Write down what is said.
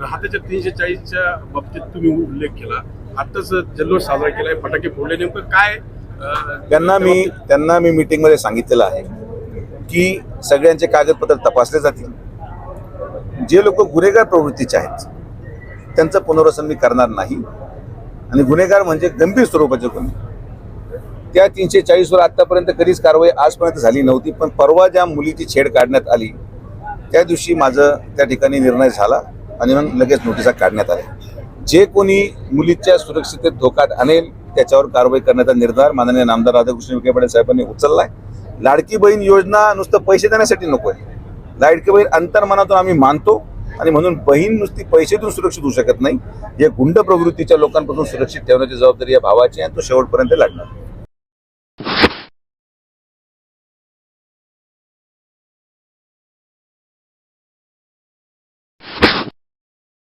हाताच्या तीनशे चाळीसच्या बाबतीत तुम्ही उल्लेख केला. आताच जल्लोष साजरा केलाय फटाके फोडले. नेमकं काय त्यांना मी त्यांना मी मीटिंगमध्ये सांगितलेलं आहे की सगळ्यांचे कागदपत्र तपासले जातील. जे लोक गुन्हेगार प्रवृत्तीचे आहेत त्यांचं पुनर्वसन मी करणार नाही. आणि गुन्हेगार म्हणजे गंभीर स्वरूपाचे गुन्हे. त्या तीनशे चाळीसवर आतापर्यंत कधीच कारवाई आजपर्यंत झाली नव्हती पण परवा ज्या मुलीची छेड काढण्यात आली त्या दिवशी माझं त्या ठिकाणी निर्णय झाला. आणि मग लगेच नोटिसा काढण्यात आल्या. जे कोणी मुलीच्या सुरक्षिततेत धोकात आणेल त्याच्यावर कारवाई करण्याचा निर्धार माननीय नामदार राधाकृष्ण विखे पाटील साहेबांनी उचललाय. लाडकी बहीण योजना नुसतं पैसे देण्यासाठी नको आहे लाडकी बहीण अंतर्मनातून आम्ही मानतो आणि म्हणून बहीण नुसती पैसेतून सुरक्षित होऊ शकत नाही. या गुंड प्रवृत्तीच्या लोकांपासून सुरक्षित ठेवण्याची जबाबदारी या भावाची आहे आणि तो शेवटपर्यंत लढणार